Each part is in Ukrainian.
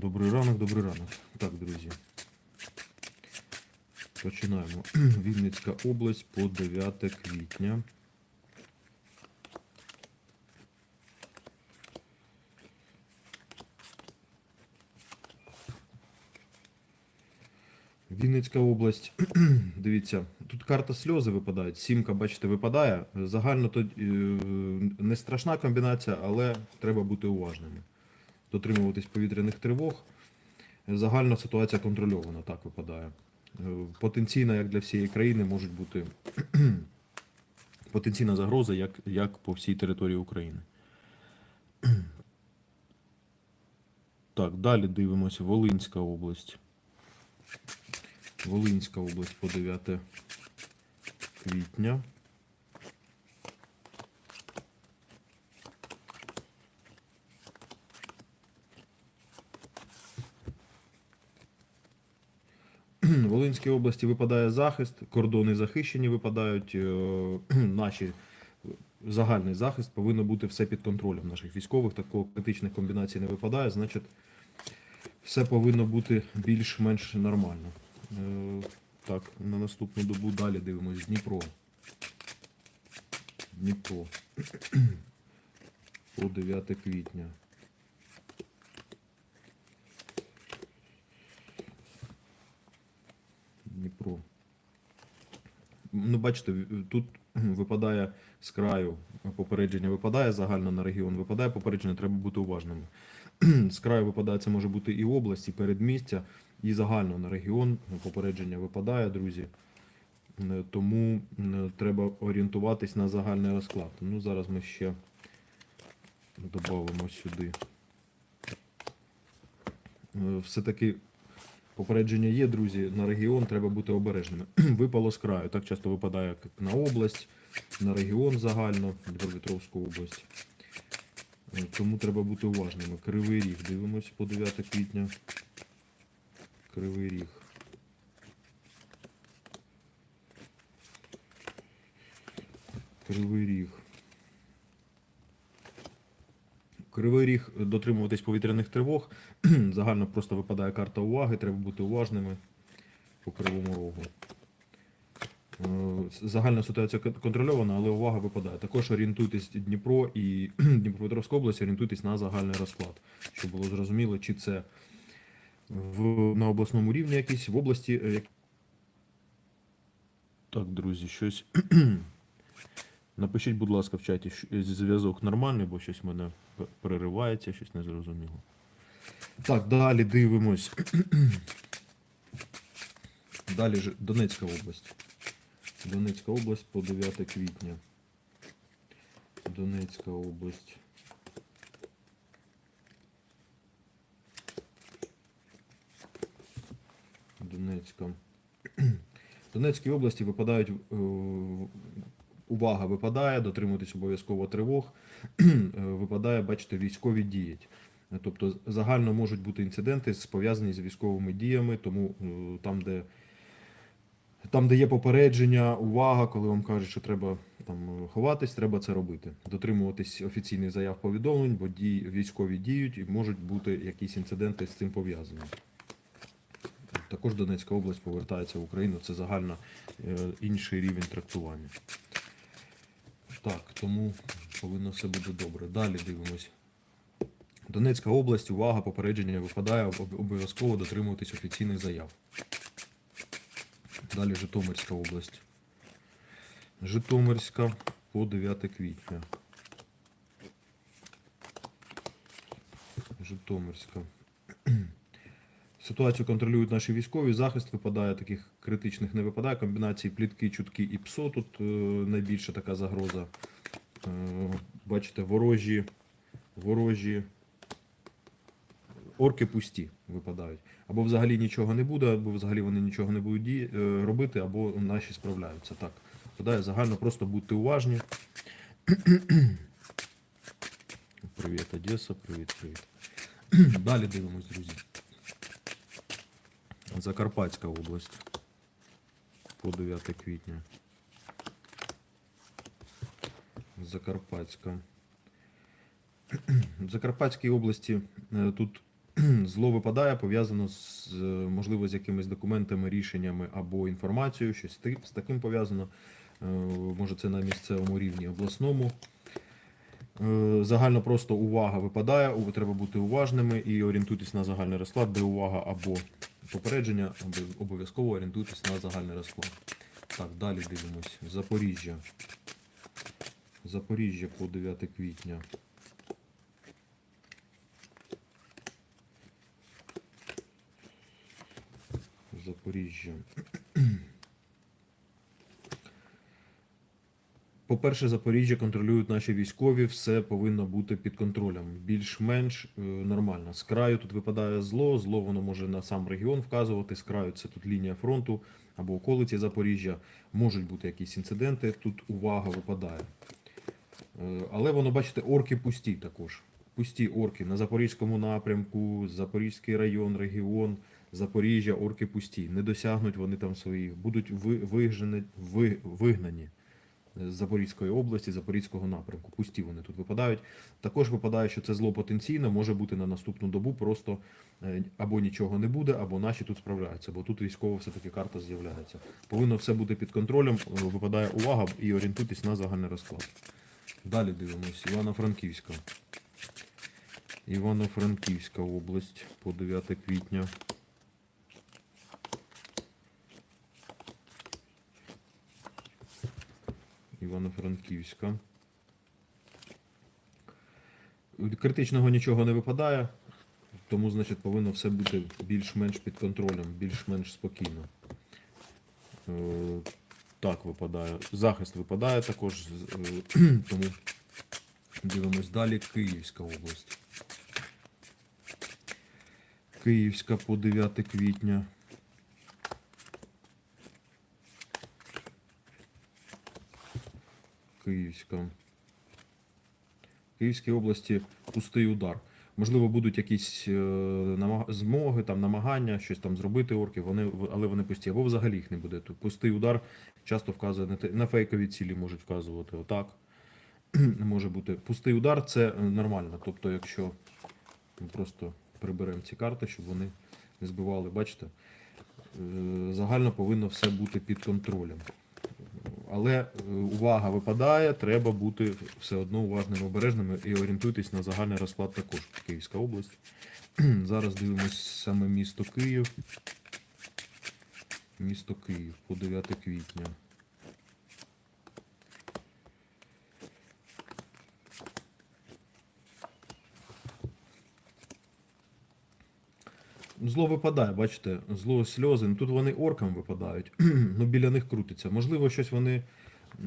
Добрий ранок, добрий ранок. Так, друзі. Починаємо. Вінницька область по 9 квітня. Вінницька область. Дивіться, тут карта сльози випадають. Сімка, бачите, випадає. Загально то е, не страшна комбінація, але треба бути уважними. Дотримуватись повітряних тривог. Загальна ситуація контрольована, так випадає. Е, Потенційна, як для всієї країни, можуть бути потенційна загроза, як, як по всій території України. Так, далі дивимося. Волинська область. Волинська область по 9 квітня. Волинській області випадає захист, кордони захищені випадають. е, Наші загальний захист повинно бути все під контролем наших військових. Такого критичних комбінацій не випадає, значить, все повинно бути більш-менш нормально. Е, Так, на наступну добу далі дивимось Дніпро. Дніпро. По 9 квітня. Дніпро. Ну, бачите, тут випадає з краю попередження випадає, загально на регіон випадає попередження, треба бути уважними. З краю випадає, це може бути і область, і передмістя, і загально на регіон попередження випадає, друзі. Е, Тому е, треба орієнтуватись на загальний розклад. Ну, зараз ми ще додамо сюди. Е, Все-таки Попередження є, друзі, на регіон треба бути обережними. Випало з краю. Так часто випадає як на область, на регіон загально, Дніпропетровську область. Е, Тому треба бути уважними. Кривий ріг. Дивимось по 9 квітня. Кривий ріг. Кривий ріг. Кривий ріг дотримуватись повітряних тривог. Загально просто випадає карта уваги, треба бути уважними по кривому рогу. Е, Загальна ситуація контрольована, але увага випадає. Також орієнтуйтесь Дніпро і Дніпропетровська область, орієнтуйтесь на загальний розклад, щоб було зрозуміло, чи це в, на обласному рівні якийсь, в області. е, як- Так, друзі, щось. Напишіть, будь ласка, в чаті, щ- зв'язок нормальний, бо щось в мене переривається, щось незрозуміло. Так, далі дивимось. Далі ж Донецька область. Донецька область по 9 квітня. Донецька область. Донецька. В Донецькій області випадають е, увага випадає, дотримуватись обов'язково тривог. Е, Випадає, бачите, військові дії. Е, Тобто загально можуть бути інциденти пов'язані з військовими діями, тому е, там, де там, де є попередження, увага, коли вам кажуть, що треба там ховатись, треба це робити. Дотримуватись офіційних заяв повідомлень, бо дії, військові діють і можуть бути якісь інциденти з цим пов'язані. Також Донецька область повертається в Україну. Це загально е, інший рівень трактування. Так, тому повинно все бути добре. Далі дивимось. Донецька область, увага, попередження випадає, обов'язково дотримуватись офіційних заяв. Далі Житомирська область. Житомирська по 9 квітня. Житомирська. Ситуацію контролюють наші військові. Захист випадає, таких критичних не випадає. Комбінації плітки, чутки і ПСО тут е, найбільша така загроза. Е, бачите, ворожі, ворожі орки пусті випадають. Або взагалі нічого не буде, або взагалі вони нічого не будуть е, робити, або наші справляються. Так, випадає загально, просто будьте уважні. Привіт, Одеса, привіт, привіт. Далі дивимось, друзі. Закарпатська область по 9 квітня. Закарпатська. В Закарпатській області е, тут Зло випадає, пов'язано з, можливо, з якимись документами, рішеннями або інформацією, щось з таким пов'язано. Е, Може, це на місцевому рівні обласному. Е, Загально просто увага випадає, треба бути уважними і орієнтуйтесь на загальний розклад, де увага або попередження, обов'язково орієнтуйтесь на загальний розклад. Так, далі дивимось. Запоріжжя. Запоріжжя по 9 квітня. Запоріжжя. По-перше, Запоріжжя контролюють наші військові, все повинно бути під контролем. Більш-менш е, нормально. З краю тут випадає зло, зло воно може на сам регіон вказувати. З краю це тут лінія фронту або околиці Запоріжжя. Можуть бути якісь інциденти, тут увага випадає. Е, Але воно, бачите, орки пусті також. Пусті орки на Запорізькому напрямку, Запорізький район, регіон, Запоріжжя, орки пусті. Не досягнуть вони там своїх, будуть ви- вигнані, ви- вигнані з Запорізької області, Запорізького напрямку. Пусті вони тут випадають. Також випадає, що це зло потенційне, може бути на наступну добу, просто е, або нічого не буде, або наші тут справляються, бо тут військова все-таки карта з'являється. Повинно все бути під контролем, е, випадає увага і орієнтуйтесь на загальний розклад. Далі дивимось. Івано-Франківська. Івано-Франківська область по 9 квітня. Івано-Франківська. Критичного нічого не випадає, тому, значить, повинно все бути більш-менш під контролем, більш-менш спокійно. Е, Так, випадає. Захист випадає також, е, тому дивимось далі. Київська область. Київська по 9 квітня. Київська. Київській області пустий удар. Можливо, будуть якісь е, змоги, там, намагання, щось там зробити орки, вони, але вони пусті. Або взагалі їх не буде. Тут пустий удар часто вказує на, фейкові цілі, можуть вказувати отак. Може бути. Пустий удар це нормально. Тобто, якщо ми просто приберемо ці карти, щоб вони не збивали, бачите, е, загально повинно все бути під контролем. Але е, увага випадає, треба бути все одно уважними, обережними і орієнтуйтесь на загальний розклад також. Київська область. Зараз дивимось саме місто Київ. Місто Київ по 9 квітня. Зло випадає, бачите, зло сльози. Ну, тут вони оркам випадають, ну біля них крутиться. Можливо, щось вони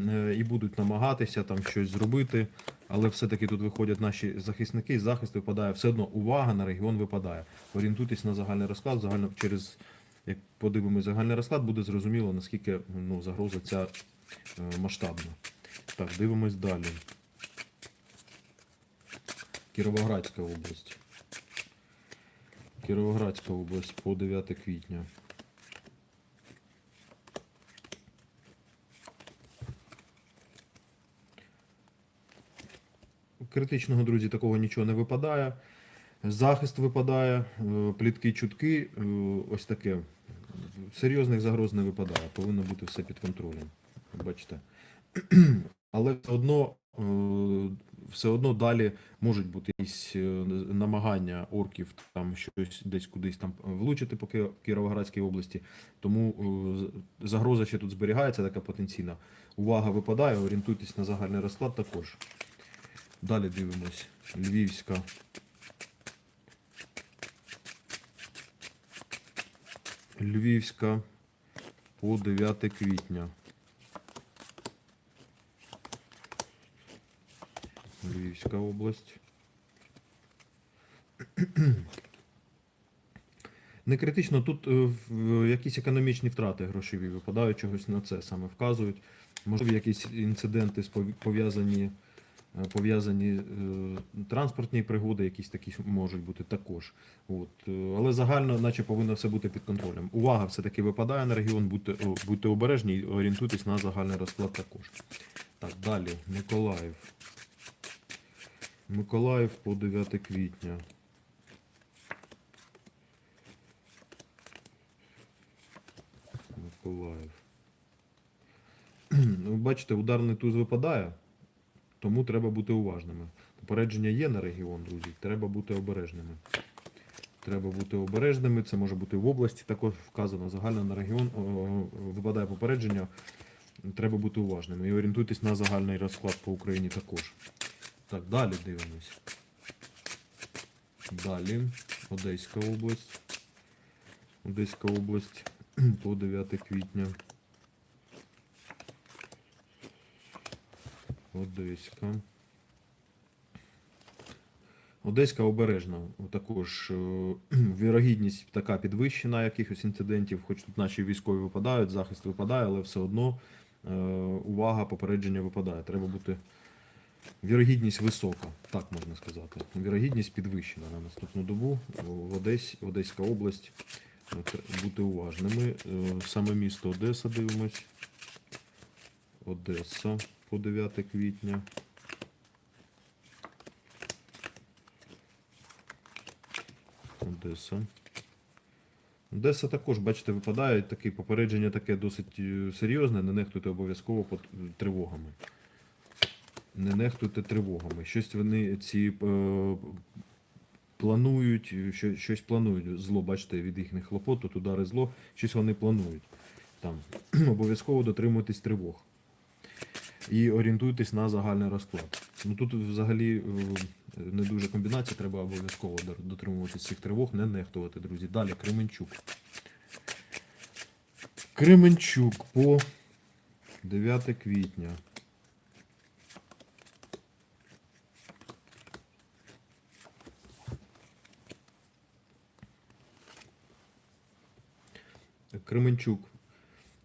е, і будуть намагатися там щось зробити, але все-таки тут виходять наші захисники, захист випадає. Все одно увага на регіон випадає. Орієнтуйтесь на загальний розклад, загально через як подивимось загальний розклад, буде зрозуміло, наскільки ну, загроза ця е, масштабна. Так, дивимось далі. Кіровоградська область. Кіровоградська область по 9 квітня. Критичного, друзі, такого нічого не випадає. Захист випадає, е, плітки, чутки, е, ось таке. Серйозних загроз не випадає. Повинно бути все під контролем. Бачите. Але все одно, е, все одно далі можуть бути якісь е, намагання орків там щось десь кудись там влучити по Кіровоградській області. Тому е, загроза ще тут зберігається, така потенційна. Увага випадає, орієнтуйтесь на загальний розклад також. Далі дивимось. Львівська. Львівська по 9 квітня. Львівська область. Не критично, тут е, якісь економічні втрати грошові випадають, чогось на це саме вказують. Можливо, якісь інциденти пов'язані, е, пов'язані е, транспортні пригоди, якісь такі можуть бути також. От. Але загально, наче повинно все бути під контролем. Увага все-таки випадає на регіон, будьте, будьте обережні і орієнтуйтесь на загальний розклад також. Так, далі. Миколаїв. Миколаїв по 9 квітня. Миколаїв. Ви бачите, ударний туз випадає, тому треба бути уважними. Попередження є на регіон, друзі. Треба бути обережними. Треба бути обережними, це може бути в області, також вказано загально на регіон. Випадає попередження. Треба бути уважними і орієнтуйтесь на загальний розклад по Україні також. Так, далі дивимось. Далі. Одеська область. Одеська область по 9 квітня. Одеська. Одеська обережна. Також е, вірогідність така підвищена якихось інцидентів, хоч тут наші військові випадають, захист випадає, але все одно е, увага, попередження випадає. Треба бути. Вірогідність висока, так можна сказати. Вірогідність підвищена на наступну добу в Одесі, Одеська область. Бути уважними. Е, Саме місто Одеса дивимось. Одеса по 9 квітня. Одеса. Одеса також, бачите, випадає таке попередження таке досить е, серйозне, не нехтуйте обов'язково тривогами. Не нехтуйте тривогами. Щось вони ці е, планують, що, щось планують зло, бачите, від їхніх хлопот, тут удари зло, щось вони планують. Там. Обов'язково дотримуйтесь тривог. І орієнтуйтесь на загальний розклад. Ну тут взагалі е, не дуже комбінація, треба обов'язково дотримуватись цих тривог, не нехтувати, друзі. Далі Кременчук. Кременчук по 9 квітня. Кременчук.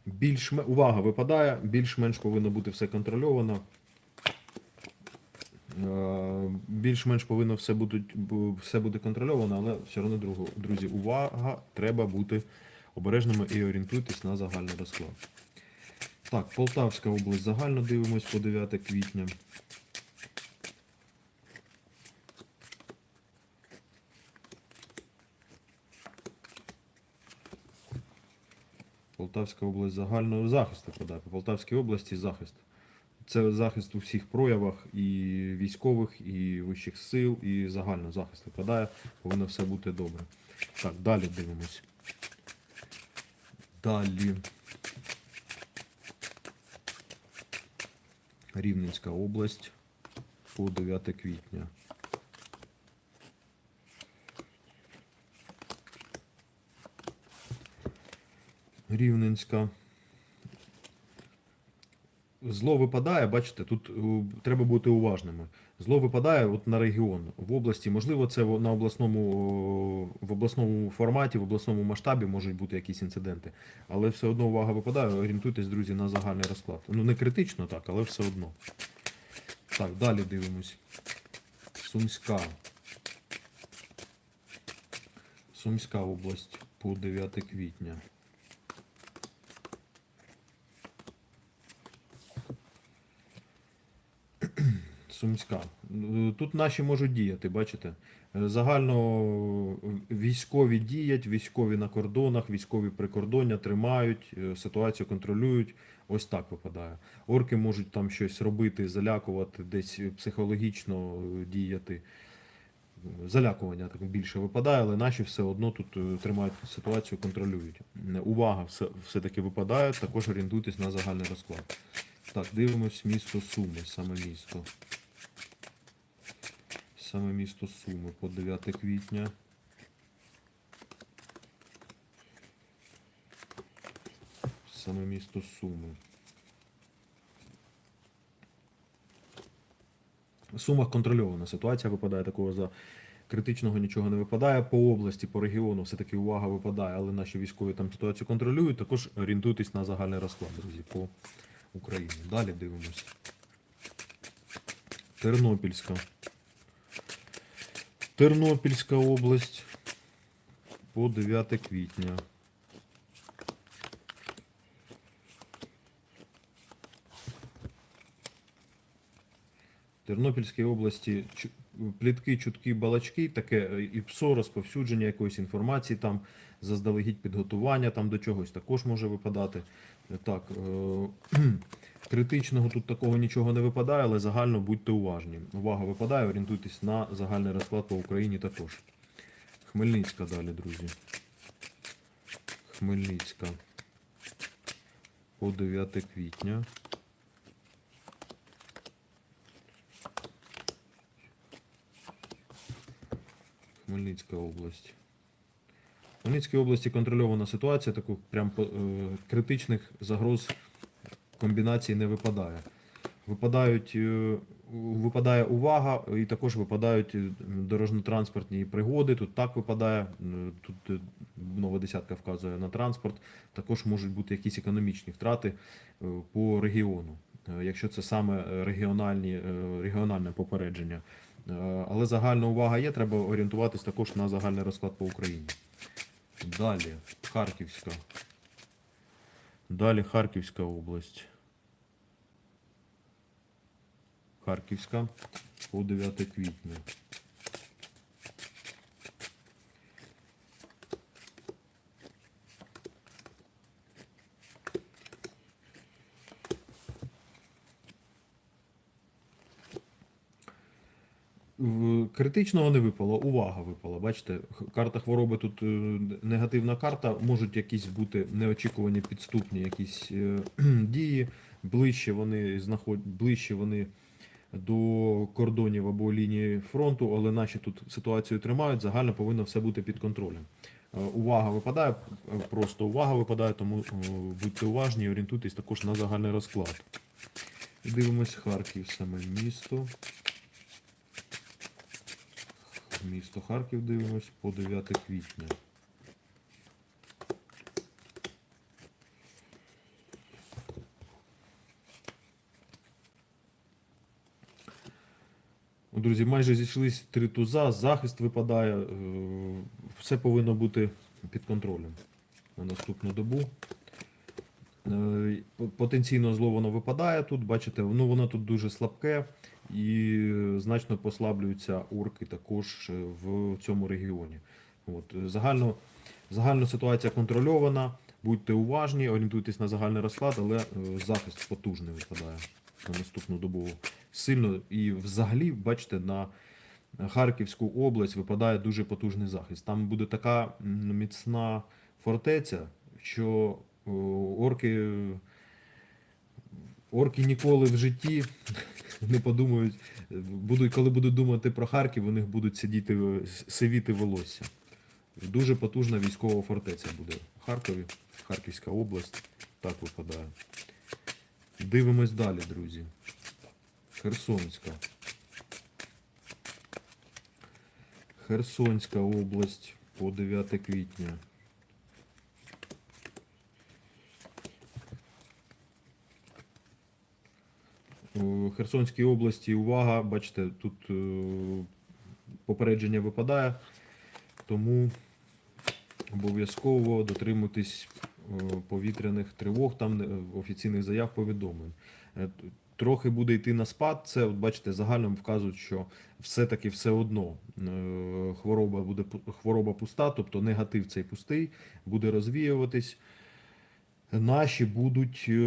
Більш увага випадає, більш-менш повинно бути все контрольовано. Е, Більш-менш повинно все бути, все буде контрольовано, але все одно, друзі, увага, треба бути обережними і орієнтуйтесь на загальний розклад. Так, Полтавська область загально дивимось по 9 квітня. Полтавська область загального захисту подає. По Полтавській області захист. Це захист у всіх проявах і військових, і вищих сил, і загально захист випадає. Повинно все бути добре. Так, далі дивимось. Далі. Рівненська область по 9 квітня. Рівненська. Зло випадає, бачите, тут е, треба бути уважними. Зло випадає от на регіон в області. Можливо, це на обласному в обласному форматі, в обласному масштабі можуть бути якісь інциденти. Але все одно увага випадає. Орієнтуйтесь, друзі, на загальний розклад. Ну не критично так, але все одно. Так, далі дивимось. Сумська. Сумська область по 9 квітня. Сумська. Е, Тут наші можуть діяти, бачите? Е, Загально е, військові діять, військові на кордонах, військові прикордоння тримають, ситуацію контролюють. Ось так випадає. Орки можуть там щось робити, залякувати, десь психологічно діяти. Залякування так більше випадає, але наші все одно тут тримають ситуацію, контролюють. Увага все, все-таки випадає, також орієнтуйтесь на загальний розклад. Так, дивимось місто Суми, саме місто. Саме місто Суми по 9 квітня. Саме місто Суми. В Сумах контрольована ситуація випадає такого за критичного нічого не випадає. По області, по регіону все-таки увага випадає, але наші військові там ситуацію контролюють. Також орієнтуйтесь на загальний розклад, друзі, по Україні. Далі дивимось. Тернопільська. Тернопільська область по 9 квітня. Тернопільській області чу- плітки, чутки, балачки, таке е, і ПСО, розповсюдження якоїсь інформації, там заздалегідь підготування там до чогось також може випадати. Так, е, критичного тут такого нічого не випадає, але загально будьте уважні. Увага випадає, орієнтуйтесь на загальний розклад по Україні також. Хмельницька далі, друзі. Хмельницька. По 9 квітня. Хмельницька область. В Хмельницькій області контрольована ситуація, таких прям е, критичних загроз комбінацій не випадає. Випадають, е, випадає увага і також випадають е, дорожньо-транспортні пригоди. Тут так випадає, тут нова десятка вказує на транспорт. Також можуть бути якісь економічні втрати по регіону, якщо це саме регіональні, регіональне попередження. Е, Але загальна увага є, треба орієнтуватись також на загальний розклад по Україні. Далі Харківська. Далі Харківська область. Харківська по 9 квітня. Критичного не випало, увага випала. Бачите, карта хвороби тут е, негативна карта. Можуть якісь бути неочікувані підступні якісь е, дії. Ближче вони знаход... ближче вони до кордонів або лінії фронту, але наші тут ситуацію тримають. Загально повинно все бути під контролем. Е, Увага випадає, просто увага випадає, тому будьте уважні орієнтуйтесь також на загальний розклад. Дивимось Харків, саме місто. Місто Харків дивимось по 9 квітня. Ну, Друзі, майже зійшлись три туза, захист випадає, е, все повинно бути під контролем на наступну добу. Е, Потенційно зло воно випадає тут, бачите, ну воно тут дуже слабке і значно послаблюються орки також е, в цьому регіоні. От, е, загально, ситуація контрольована, будьте уважні, орієнтуйтесь на загальний розклад, але е, захист потужний випадає на наступну добу. Сильно і взагалі, бачите, на Харківську область випадає дуже потужний захист. Там буде така міцна фортеця, що орки, орки ніколи в житті не подумають, будуть, коли будуть думати про Харків, у них будуть сидіти сивіти волосся. Дуже потужна військова фортеця буде в Харкові, Харківська область. Так випадає. Дивимось далі, друзі. Херсонська. Херсонська область по 9 квітня. Херсонській області увага, бачите, тут е, попередження випадає, тому обов'язково дотримуйтесь е, повітряних тривог, там е, офіційних заяв повідомлень. Трохи буде йти на спад, це, от бачите, загально вказують, що все-таки все одно хвороба буде хвороба пуста, тобто негатив цей пустий, буде розвіюватись. Наші будуть е,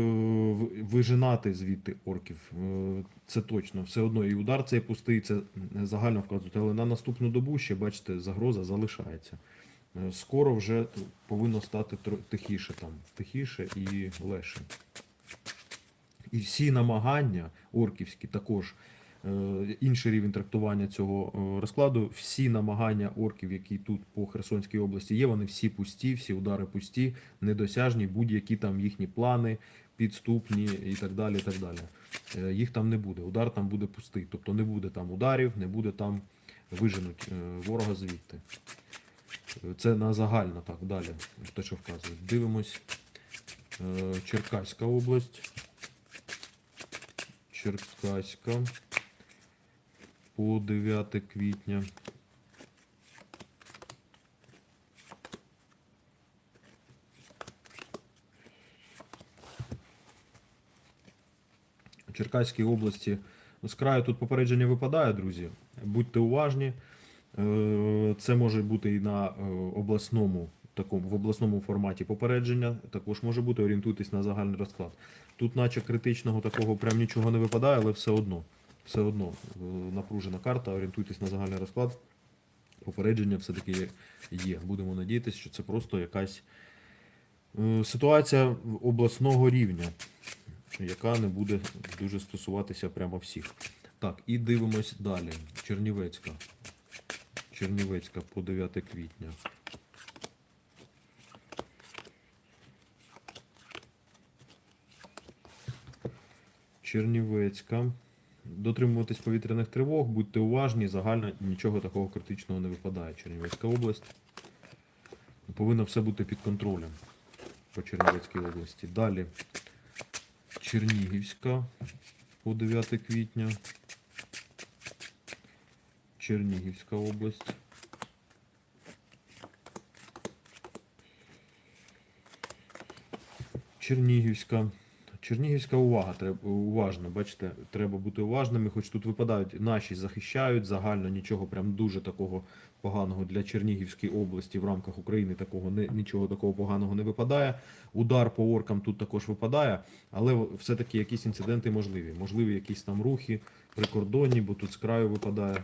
вижинати звідти орків. Е, Це точно. Все одно і удар цей пустий, це загально вказують. Але на наступну добу ще, бачите, загроза залишається. Е, Скоро вже повинно стати тихіше там, тихіше і легше. І всі намагання орківські також інший рівень трактування цього е, розкладу. Всі намагання орків, які тут по Херсонській області є, вони всі пусті, всі удари пусті, недосяжні, будь-які там їхні плани, підступні і так далі. І так далі. Е, Їх там не буде. Удар там буде пустий. Тобто не буде там ударів, не буде там виженуть е, ворога звідти. Е, Це на загально так далі. Те, що вказують. Дивимось. Е, Черкаська область. Черкаська по 9 квітня. У Черкаській області З краю тут попередження випадає, друзі. Будьте уважні. Е, Це може бути і на е, обласному такому в обласному форматі попередження. Також може бути орієнтуйтесь на загальний розклад. Тут, наче критичного такого прям нічого не випадає, але все одно. Все одно е, напружена карта, орієнтуйтесь на загальний розклад. Попередження все-таки є-. Будемо надіятися, що це просто якась е, ситуація обласного рівня, яка не буде дуже стосуватися прямо всіх. Так, і дивимось далі. Чернівецька. Чернівецька по 9 квітня. Чернівецька. Дотримуватись повітряних тривог, будьте уважні, загально нічого такого критичного не випадає. Чернівецька область. Повинно все бути під контролем по Чернівецькій області. Далі Чернігівська по 9 квітня. Чернігівська область. Чернігівська. Чернігівська увага, треба уважно, бачите, треба бути уважними, хоч тут випадають, наші захищають загально нічого прям дуже такого поганого для Чернігівської області в рамках України такого не, нічого такого поганого не випадає. Удар по оркам тут також випадає, але все-таки якісь інциденти можливі. Можливі якісь там рухи прикордонні, бо тут з краю випадає.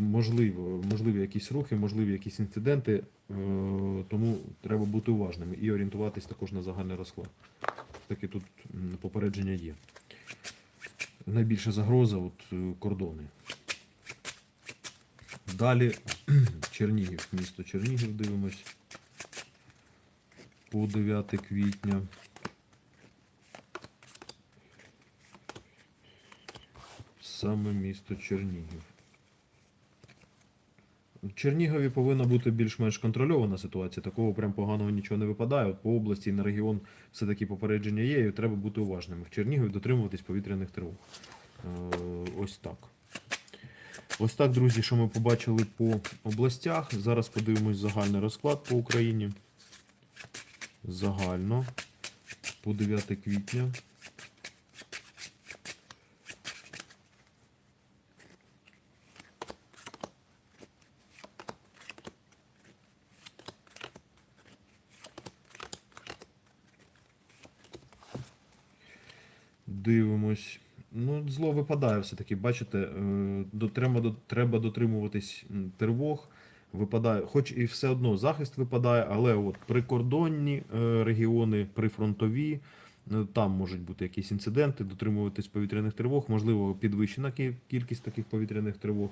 Можливо, можливі якісь рухи, можливі якісь інциденти, е, тому треба бути уважними і орієнтуватись також на загальний розклад. Таки тут попередження є. Найбільша загроза от, е, кордони. Далі Чернігів, місто Чернігів дивимось. По 9 квітня. Саме місто Чернігів. Чернігові повинна бути більш-менш контрольована ситуація. Такого прям поганого нічого не випадає. От по області і на регіон все-таки попередження є, і треба бути уважними. В Чернігові дотримуватись повітряних тривог. Е, Ось так. Ось так, друзі, що ми побачили по областях. Зараз подивимось загальний розклад по Україні. Загально. По 9 квітня. Дивимось. Ну, зло випадає все-таки, бачите, е, треба, треба дотримуватись тривог. Випадає, хоч і все одно захист випадає, але от прикордонні е, регіони, прифронтові, е, там можуть бути якісь інциденти, дотримуватись повітряних тривог, можливо, підвищена кількість таких повітряних тривог.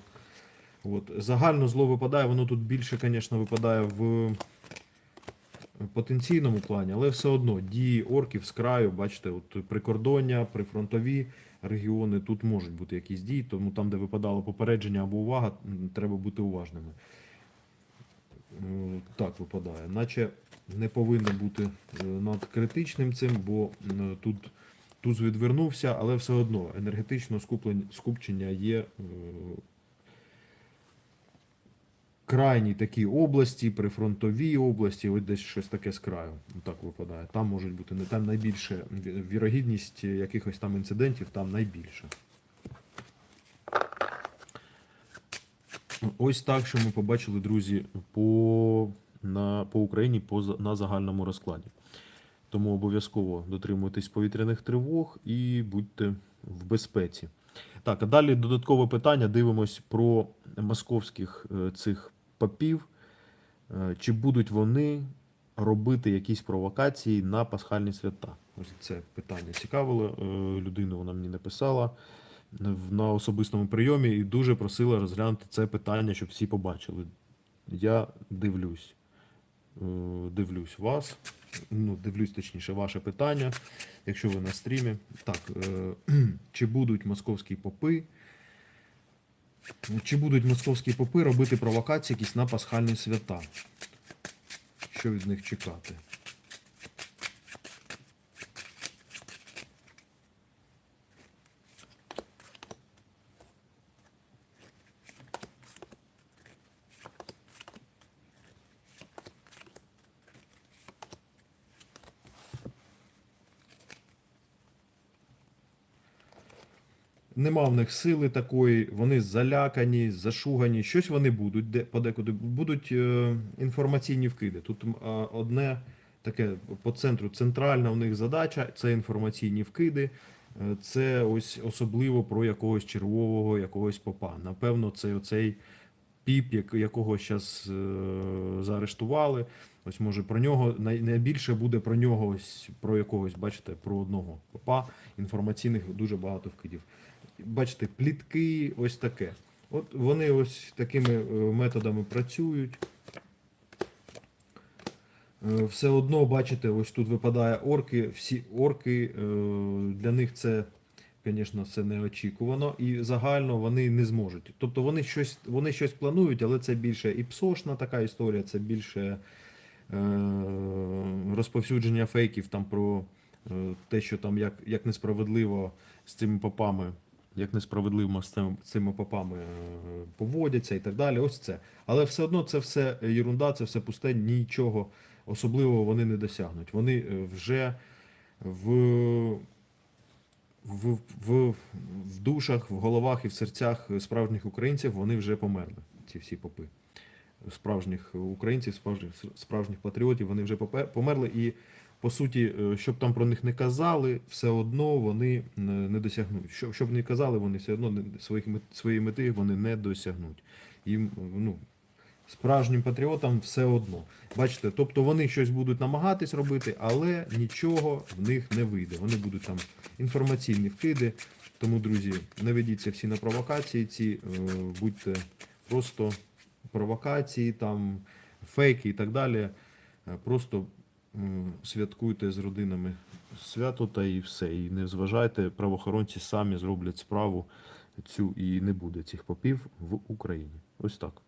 От. Загально зло випадає, воно тут більше, звісно, випадає в потенційному плані, але все одно дії орків з краю, бачите, от прикордоння, прифронтові регіони, тут можуть бути якісь дії, тому там, де випадало попередження або увага, треба бути уважними. Е, Так випадає. Наче не повинно бути е, над критичним цим, бо тут туз відвернувся, але все одно енергетично скуплень- скупчення є е, крайні такі області, прифронтові області, ось десь щось таке з краю. Так випадає. Там можуть бути не там найбільше вірогідність якихось там інцидентів, там найбільше. Ось так, що ми побачили, друзі, по, на, по Україні по, на загальному розкладі. Тому обов'язково дотримуйтесь повітряних тривог і будьте в безпеці. Так, а далі додаткове питання. Дивимось про московських е, цих попів. Е, Чи будуть вони робити якісь провокації на пасхальні свята? Ось це питання цікавило е, людину, вона мені написала на особистому прийомі і дуже просила розглянути це питання, щоб всі побачили. Я дивлюсь. Е, Дивлюсь вас. Ну, дивлюсь, точніше, ваше питання, якщо ви на стрімі. Так, е, чи будуть московські попи? Чи будуть московські попи робити провокації якісь на пасхальні свята? Що від них чекати? Нема в них сили такої, вони залякані, зашугані. Щось вони будуть, де подекуди будуть е, інформаційні вкиди. Тут а, одне таке по центру центральна в них задача це інформаційні вкиди. Е, Це ось особливо про якогось червового, якогось попа. Напевно, це оцей піп, як- якого зараз заарештували. Ось може про нього найбільше буде про нього, ось про якогось, бачите, про одного попа. Інформаційних дуже багато вкидів. Бачите, плітки, ось таке. От вони ось такими е, методами працюють. Е, Все одно, бачите, ось тут випадає орки. Всі орки е, для них це, звісно, це неочікувано, і загально вони не зможуть. Тобто вони щось, вони щось планують, але це більше і псошна така історія, це більше розповсюдження фейків там про те, що там як, як несправедливо з цими попами, як несправедливо з цими, попами е, поводяться і так далі. Ось це. Але все одно це все єрунда, це все пусте, нічого особливого вони не досягнуть. Вони е, вже в, в, в, в душах, в головах і в серцях справжніх українців вони вже померли, ці всі попи. Справжніх українців, справжніх, справжніх патріотів, вони вже померли. І по суті, е, щоб там про них не казали, все одно вони е, не досягнуть. Що, щоб не казали, вони все одно своїх своєї мети вони не досягнуть. Їм е, ну, справжнім патріотам все одно. Бачите, тобто вони щось будуть намагатись робити, але нічого в них не вийде. Вони будуть там інформаційні вкиди. Тому, друзі, не ведіться всі на провокації, ці будьте просто провокації, там фейки і так далі. Просто святкуйте з родинами свято та і все. І не зважайте, правоохоронці самі зроблять справу цю і не буде цих попів в Україні. Ось так.